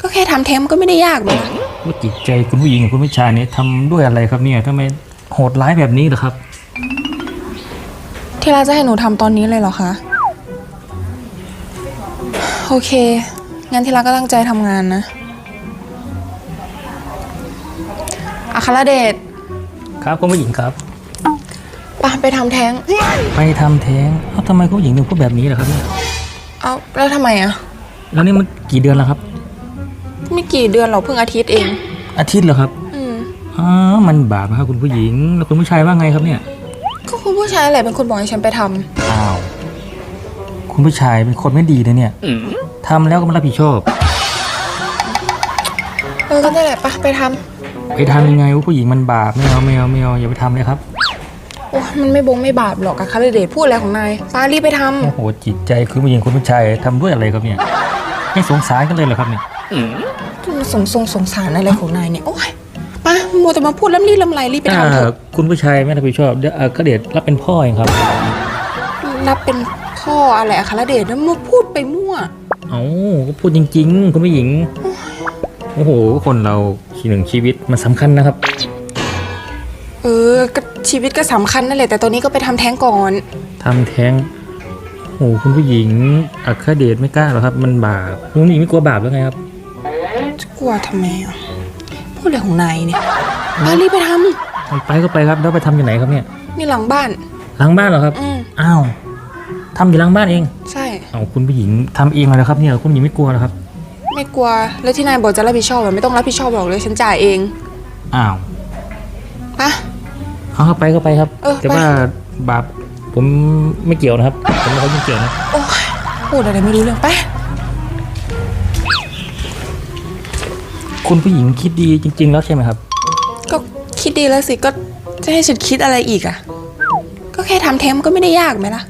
ก็แค่ทำแท้งมันก็ไม่ได้ยากไหมล่ะว่าจิตใจคุณผู้หญิงกับคุณผู้ชายเนี่ยทำด้วยอะไรครับเนี่ยทำไมโหดร้ายแบบนี้เหรอครับ ที่รักจะให้หนูทำตอนนี้เลยเหรอคะ โอเค งั้นที่รักก็ตั้งใจทำงานนะอัครเดชครับคุณผู้หญิงครับไปไปทำแท้ง ไปทำแท้งเอ้าทำไมคุณผู้หญิงถึงพูดแบบนี้เหรอครับเนี่ยเอาแล้วทำไมอะแล้วนี่มันกี่เดือนแล้วครับ ไม่กี่เดือนหรอกเพิ่งอาทิตย์เอง อาทิตย์เหรอครับอืมอ๋อมันบาปนะครับคุณผู้หญิง แล้วคุณผู้ชายว่าไงครับเนี่ย ก็คุณผู้ชายอะไรเป็นคนบอกให้ฉันไปทำอ้าว คุณผู้ชายเป็นคนไม่ดีนะเนี่ยทำแล้วก็ไม่รับผิดชอบ เออก็ได้แหละไปไปทำไปทำยังไงว่าผู้หญิงมันบาปไม่เอาไม่เอาไม่เอาอย่าไปทำเลยครับ โอ้ยมันไม่บงไม่บาปหรอกอัครเดชพูดอะไรของนายป้ารีบไปทำโอ้โหจิตใจคุณผู้หญิงคุณผู้ชายทำด้วยอะไรครับเนี่ย ไม่สงสารกันเลยเหรอครับเนี่ย มันสงสงสงสารอะไรของนายเนี่ยโอ้ยไป้ามัวแต่มาพูดล้ำลี่ลำไรรีบไปถ้าทำเถอะคุณผู้ชายไม่รับผิดชอบเดี๋ยวเอ่อก็เดี๋ยวรับเป็นพ่อเองครับ รับเป็นพ่ออะไรอะคารเดชแล้วมาพูดไปมั่ว เอ้าก็พูดจริง ๆ คุณผู้หญิง โอ้โห คนเราชีหนึ่งชีวิตมันสำคัญนะครับ เออก็ชีวิตก็สำคัญนั่นแหละแต่ตอนนี้ก็ไปทำแท้งก่อนทำแท้งโอ้โหคุณผู้หญิงอัครเดชไม่กล้าหรอกครับ มันบาปคุณผู้หญิงไม่กลัวบาปหรือไงครับ จะกลัวทำไมอะพูดอะไรของนายเนี่ยป้ารีบไปทไปก็ไปครับแล้วไปทำอยู่ไหนครับเนี่ยำนี่หลังบ้าน หลังบ้านเหรอครับอืมอ้าวทำอยู่หลังบ้านเองใช่ เอาคุณผู้หญิงทำเองเลยครับเนี่ยคุณผู้หญิงไม่กลัวเหรอครับไม่กลัว แล้วที่นายบอกจะรับผิดชอบอะไม่ต้องรับผิดชอบหรอกเลยฉันจ่ายเองอ้าวปะ เอาเข้าไปก็ไปครับ เออแต่ไปว่าบาปผมไม่เกี่ยวนะครับผมไม่ค่อยยุ่งเกี่ยวนะโอ้ยพูดอะไรไม่รู้เรื่องไป คุณผู้หญิงคิดดีจริง ๆ แล้วใช่ไหมครับ ก็คิดดีแล้วสิก็จะให้ฉันคิดอะไรอีกอะก็แค่ทำเทมก็ไม่ได้ยากไหมล่ะ